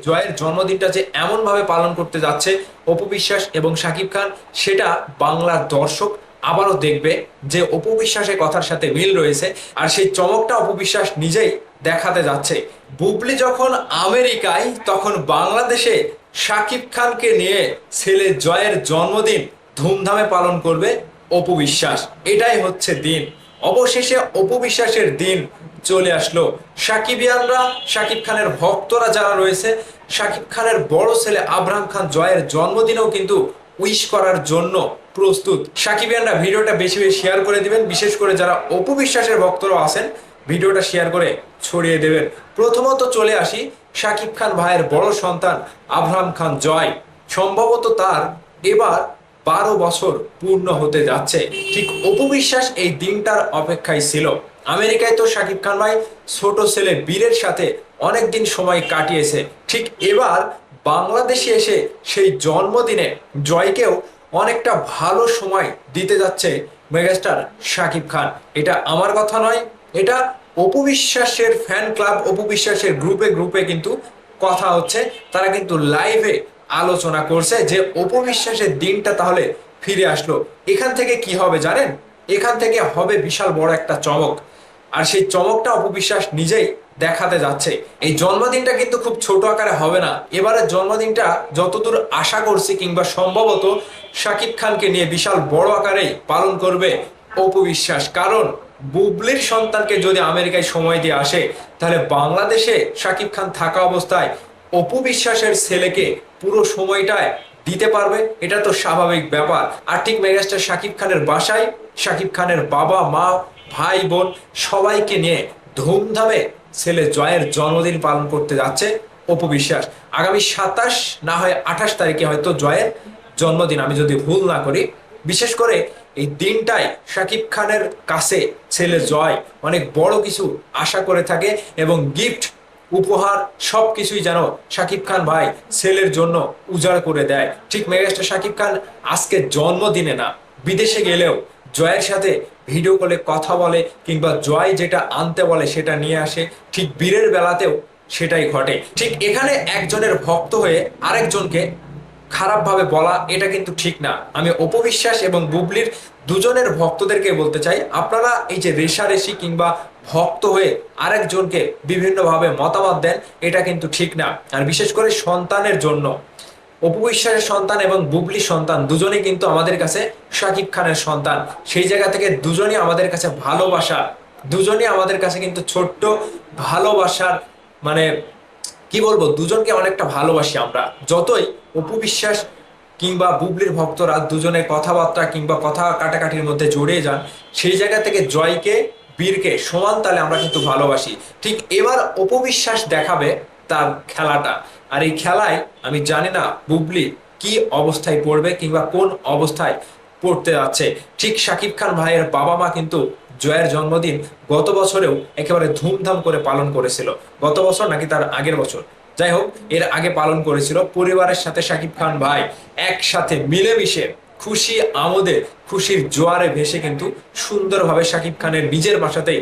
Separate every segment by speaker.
Speaker 1: জয়ের জন্মদিনটা যে এমনভাবে পালন করতে যাচ্ছে, অপু বিশ্বাস এবং শাকিব খান, সেটা বাংলার দর্শক আবারও দেখবে যে অপু বিশ্বাসের কথার সাথে মিল রয়েছে আর সেই চমকটা অপু বিশ্বাস নিজেই দেখাতে যাচ্ছে। বুবলি যখন আমেরিকায়, তখন বাংলাদেশে শাকিব খানকে নিয়ে ছেলে জয়ের জন্মদিন ধুমধামে পালন করবে অপু বিশ্বাস। এটাই হচ্ছে দিন। অবশেষে অপবিশ্বাসের দিন চলে আসলো। সাকিবিয়ানরা শাকিব খানের ভক্তরা যারা রয়েছে শাকিব খানের বড় ছেলে আব্রাহাম খান জয়ের জন্মদিনেও কিন্তু উইশ করার জন্য প্রস্তুত। সাকিবিয়ানরা ভিডিওটা বেশি বেশি শেয়ার করে দিবেন। বিশেষ করে যারা অপবিশ্বাসের ভক্তরা আছেন, ভিডিওটা শেয়ার করে ছড়িয়ে দেবেন। প্রথমত চলে আসি শাকিব খান ভাইয়ের বড় সন্তান আব্রাহাম খান জয়। সম্ভবত তার এবার বারো বছর পূর্ণ হতে যাচ্ছে। ঠিক অপবিশ্বাস এই দিনটার অপেক্ষায় ছিল। আমেরিকায় তো শাকিব খান ভাই ছোট ছেলে বীরের সাথে অনেক দিন সময় কাটিয়েছে। ঠিক এবার বাংলাদেশে এসে সেই জন্মদিনে জয়কেও অনেকটা ভালো সময় দিতে যাচ্ছে মেগাস্টার শাকিব খান। এটা আমার কথা নয়, এটা অপবিশ্বাসের ফ্যান ক্লাব, অপবিশ্বাসের গ্রুপে গ্রুপে কিন্তু কথা হচ্ছে। তারা কিন্তু লাইভে আলোচনা করছে যে অপবিশ্বাসের দিনটা তাহলে ফিরে আসলো। এখান থেকে কি হবে জানেন? এখান থেকে হবে বিশাল বড় একটা চমক। আর সেই চমকটা অপবিশ্বাস নিজেই দেখাতে যাচ্ছে। এই জন্মদিনটা কিন্তু খুব ছোট আকারে হবে না। এবারের জন্মদিনটা যতদূর আশা করছি কিংবা সম্ভবত শাকিব খানকে নিয়ে বিশাল বড় আকারেই পালন করবে অপবিশ্বাস। কারণ বুবলির সন্তানকে যদি আমেরিকায় সময় দিয়ে আসে, তাহলে বাংলাদেশে শাকিব খান থাকা অবস্থায় অপবিশ্বাসের ছেলেকে পুরো সময়টায় দিতে পারবে, এটা তো স্বাভাবিক ব্যাপার। আর ঠিক মেগাস্টার শাকিব খানের বাসায়, শাকিব খানের বাবা, মা, ভাই, বোন, সবাইকে নিয়ে ধুমধামে ছেলে জয়ের জন্মদিন পালন করতে যাচ্ছে অপু বিশ্বাস। আগামী সাতাশ না হয় আঠাশ তারিখে হয়তো জয়ের জন্মদিন, আমি যদি ভুল না করি। বিশেষ করে এই দিনটাই শাকিব খানের কাছে ছেলে জয় অনেক বড় কিছু আশা করে থাকে এবং গিফট উপহার সব কিছুই যেন শাকিব খান ভাই ছেলের জন্য উজাড় করে দেয়। ঠিক মেগাস্টার শাকিব খান আজকে জন্মদিনে না, বিদেশে গেলেও জয়ের সাথে ভিডিও কলে কথা বলে কিংবা জয় যেটা আনতে বলে সেটা নিয়ে আসে, ঠিক বীরের বেলাতেও সেটাই ঘটে। ঠিক এখানে একজনের ভক্ত হয়ে আরেকজনকে খারাপভাবে বলা, এটা কিন্তু ঠিক না। আমি অপবিশ্বাস এবং বুবলির দুজনের ভক্তদেরকে বলতে চাই, আপনারা এই যে রেশারেশি কিংবা ভক্ত হয়ে আরেকজনকে বিভিন্নভাবে মতামত দেন, এটা কিন্তু ঠিক না। আর বিশেষ করে সন্তানের জন্য। অপবিশ্বাসের সন্তান এবং বুবলির সন্তান দুজনেই কিন্তু আমাদের কাছে শাকিব খানের সন্তান। সেই জায়গা থেকে দুজনই আমাদের কাছে ভালোবাসা। দুজনই আমাদের কাছে কিন্তু ছোট্ট ভালোবাসার মানে কি বলব, দুজনকে অনেকটা ভালোবাসি আমরা। যতই অপু বিশ্বাস কিংবা বুবলির ভক্তরা দুজনের কথাবার্তা কিংবা কথা কাটাকাটির মধ্যে জড়িয়ে যান, সেই জায়গা থেকে জয়কে বীরকে সমান তালে আমরা কিন্তু ভালোবাসি। ঠিক এবার অপবিশ্বাস দেখাবে তার খেলাটা। আর এই খেলায় আমি জানি না বুবলি কি অবস্থায় পড়বে কিংবা কোন অবস্থায় পড়তে যাচ্ছে। ঠিক শাকিব খান ভাইয়ের বাবা মা কিন্তু জয়ের জন্মদিন গত বছরেও একেবারে ধুমধাম করে পালন করেছিল। গত বছর নাকি তার আগের বছর। যাই হোক এর আগে পালন করেছিল পরিবারের সাথে শাকিব খান ভাই। একসাথে মিলেমিশে খুশি আমোদে, খুশির জোয়ারে ভেসে কিন্তু সুন্দরভাবে শাকিব খানের নিজের বাসাতেই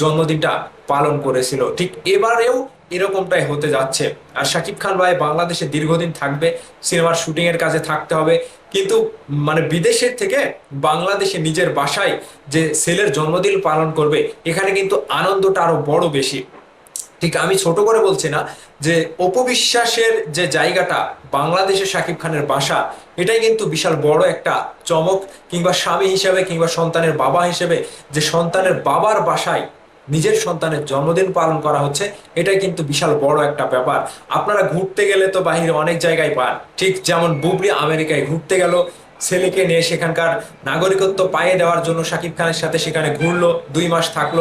Speaker 1: জন্মদিনটা পালন করেছিল। ঠিক এবারেও এরকমটাই হতে যাচ্ছে। আর শাকিব খান ভাই বাংলাদেশে দীর্ঘদিন থাকবে, সিনেমার শুটিং এর কাজে থাকতে হবে। কিন্তু মানে বিদেশের থেকে বাংলাদেশে নিজের বাসায় যে ছেলের জন্মদিন পালন করবে, এখানে কিন্তু আনন্দটা আরও বড় বেশি। ঠিক, আমি ছোট করে বলছি না, যে অপবিশ্বাসের যে জায়গাটা বাংলাদেশের শাকিব খানের বাসা, এটাই কিন্তু বিশাল বড় একটা চমক কিংবা স্বামী হিসেবে কিংবা সন্তানের বাবা হিসেবে যে সন্তানের বাবার বাসায় নিজের সন্তানের জন্মদিন পালন করা হচ্ছে, এটাই কিন্তু বিশাল বড় একটা ব্যাপার। আপনারা ঘুরতে গেলে তো বাহিরে অনেক জায়গায় পান। ঠিক যেমন বুবলি আমেরিকায় ঘুরতে গেল, ছেলেকে নিয়ে সেখানকার নাগরিকত্ব পাইয়ে দেওয়ার জন্য শাকিব খানের সাথে সেখানে ঘুরলো, দুই মাস থাকল।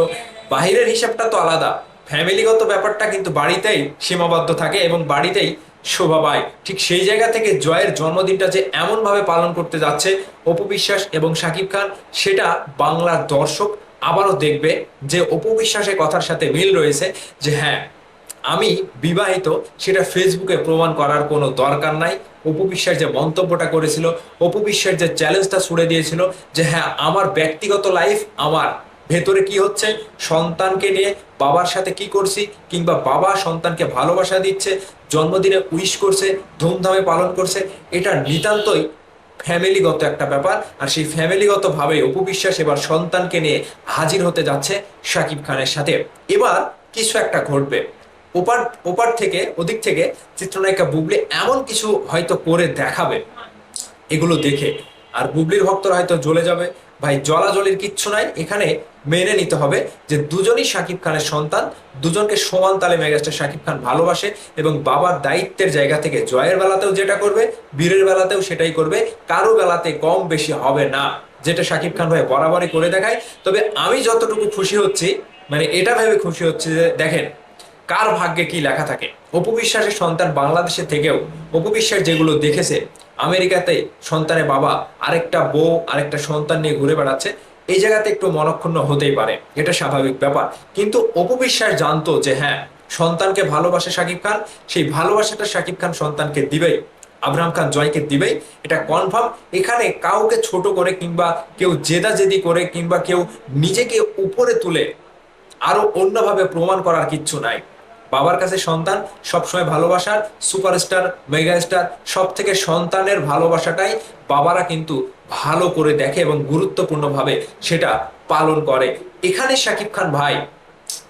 Speaker 1: বাহিরের হিসাবটা তো আলাদা। ফ্যামিলিগত ব্যাপারটা কিন্তু বাড়িতেই সীমাবদ্ধ থাকে এবং বাড়িতেই শোভা পায়। ঠিক সেই জায়গা থেকে জয়ের জন্মদিনটা যে এমনভাবে পালন করতে যাচ্ছে, অপু বিশ্বাস এবং শাকিব খান, সেটা বাংলার দর্শক আবারও দেখবে যে অপু বিশ্বাসের কথার সাথে মিল রয়েছে যে হ্যাঁ আমি বিবাহিত, সেটা ফেসবুকে প্রমাণ করার কোনো দরকার নাই। অপু বিশ্বাস যে মন্তব্যটা করেছিল, অপু বিশ্বাস যে চ্যালেঞ্জটা ছুড়ে দিয়েছিল যে হ্যাঁ আমার ব্যক্তিগত লাইফ আমার ভেতরে কি হচ্ছে? সন্তানকে নিয়ে বাবার সাথে কি করছি? কিংবা বাবা সন্তানকে ভালোবাসা দিচ্ছে, জন্মদিনে উইশ করছে, ধুমধামে পালন করছে, এটা নিতান্তই ফ্যামিলিগত একটা ব্যাপার। আর সেই ফ্যামিলিগত ভাবে অপবিশ্বাস এবার সন্তানকে নিয়ে হাজির হতে যাচ্ছে শাকিব খানের সাথে। এবার কিছু একটা ঘটবে। ওপার ওপার থেকে, ওদিক থেকে চিত্রনায়িকা বুবলি এমন কিছু হয়তো করে দেখাবে। এগুলো দেখে। আর বুবলির ভক্তরা হয়তো জ্বলে যাবে। ভাই, জলাজলির কিচ্ছু নাই। এখানে মেনে নিতে হবে যে দুজনই শাকিব খানের সন্তান, দুজনকে সমান তালে মেগাস্টার শাকিব খান ভালোবাসে এবং বাবার দায়িত্বের জায়গা থেকে জয়ের বেলাতেও যেটা করবে, বীরের বেলাতেও সেটাই করবে। কারও বেলাতে কম বেশি হবে না, যেটা শাকিব খান ভাই বরাবরই করে দেখায়। তবে আমি যতটুকু খুশি হচ্ছি মানে এটা ভেবে খুশি হচ্ছে যে দেখেন, কার ভাগ্যে কি লেখা থাকে? অপু বিশ্বাসের সন্তান বাংলাদেশে থেকেও, অপু বিশ্বাস যেগুলো দেখেছে আমেরিকাতে সন্তানের বাবা আরেকটা বউ, আরেকটা সন্তান নিয়ে ঘুরে বেড়াচ্ছে, এই জায়গাতে একটু মনক্ষুণ্ণ হতেই পারে। এটা স্বাভাবিক ব্যাপার। কিন্তু অপবিশ্বাস জানতো যে হ্যাঁ সন্তানকে ভালোবাসে শাকিব খান, সেই ভালোবাসাটা শাকিব খান সন্তানকে দিবেই আব্রাহাম খান জয়কে দিবেই, এটা কনফার্ম এখানে কাউকে ছোট করে কিংবা কেউ জেদাজেদি করে কিংবা কেউ নিজেকে উপরে তুলে আরও অন্যভাবে প্রমাণ করার কিচ্ছু নাই। বাবার কাছে সন্তান, সবসময় ভালোবাসার সুপারস্টার, মেগাস্টার সব থেকে সন্তানের ভালোবাসাটাই বাবারা কিন্তু ভালো করে দেখে এবং গুরুত্বপূর্ণভাবে সেটা পালন করে। এখানে শাকিব খান ভাই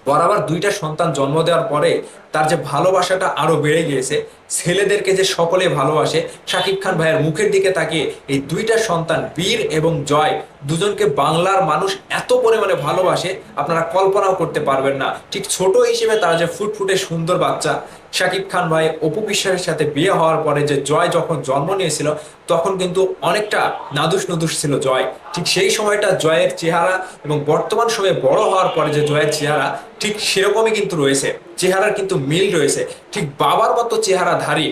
Speaker 1: বরাবর দুইটা সন্তান জন্ম দেওয়ার পরে তার যে ভালোবাসাটা আরও বেড়ে গিয়েছে, ছেলেদেরকে যে সকলে ভালোবাসে, শাকিব খান ভাইয়ের মুখের দিকে তাকিয়ে এই দুইটা সন্তান বীর এবং জয় দুজনকে বাংলার মানুষ এত পরিমাণে ভালোবাসে, আপনারা কল্পনাও করতে পারবেন না। ঠিক ছোট হিসেবে তারা যে ফুটফুটে সুন্দর বাচ্চা, শাকিব খান ভাই, অপু বিশ্বাসের সাথে বিয়ে হওয়ার পরে যে জয় যখন জন্ম নিয়েছিল, তখন কিন্তু অনেকটা নাদুস নুদুস ছিল জয়। ঠিক সেই সময়টা জয়ের চেহারা এবং বর্তমান সময়ে বড় হওয়ার পরে যে জয়ের চেহারা ঠিক সেরকমই কিন্তু রয়েছে। চেহারার কিন্তু মিল রয়েছে। ঠিক বাবার মতো চেহারাধারী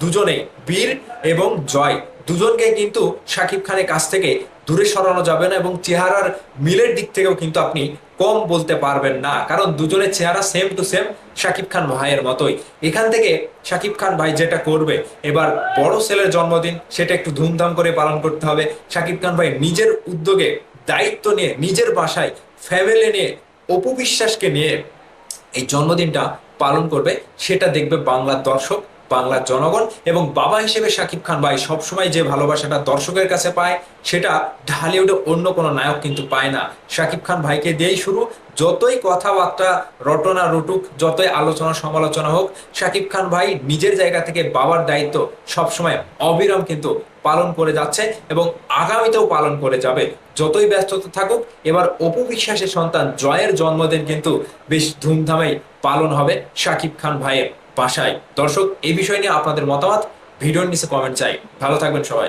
Speaker 1: দুজনেই বীর এবং জয়। দুজনকে কিন্তু শাকিব খানের কাছ থেকে দূরে সরানো যাবে না এবং চেহারার মিলের দিক থেকেও কিন্তু আপনি কম বলতে পারবেন না। কারণ দুজনের চেহারা same to same Shakib Khan ভাইয়ের মতোই। এখান থেকে শাকিব খান ভাই যেটা করবে, এবার বড় ছেলের জন্মদিন, সেটা একটু ধুমধাম করে পালন করতে হবে। শাকিব খান ভাই নিজের উদ্যোগে, দায়িত্ব নিয়ে, নিজের বাসায় ফ্যামিলি নিয়ে অপু বিশ্বাসকে নিয়ে এই জন্মদিনটা পালন করবে সেটা দেখবে বাংলার দর্শক। বাংলার জনগণ এবং বাবা হিসেবে শাকিব খান ভাই সবসময় যে ভালোবাসাটা দর্শকের কাছে পায়, সেটা ঢালিউডে অন্য কোনো নায়ক কিন্তু পায় না। শাকিব খান ভাইকে দিয়েই শুরু। যতই কথাবার্তা রটনা রুটুক, যতই আলোচনা সমালোচনা হোক, শাকিব খান ভাই নিজের জায়গা থেকে বাবার দায়িত্ব সবসময় অবিরাম কিন্তু পালন করে যাচ্ছে এবং আগামীতেও পালন করে যাবে। যতই ব্যস্ততা থাকুক, এবার অপু বিশ্বাসের সন্তান জয়ের জন্মদিন কিন্তু বেশ ধুমধামেই পালন হবে শাকিব খান ভাইয়ের। বাসায়। দর্শক এই বিষয় নিয়ে আপনাদের মতামত ভিডিওর নিচে কমেন্ট চাই। ভালো থাকবেন সবাই।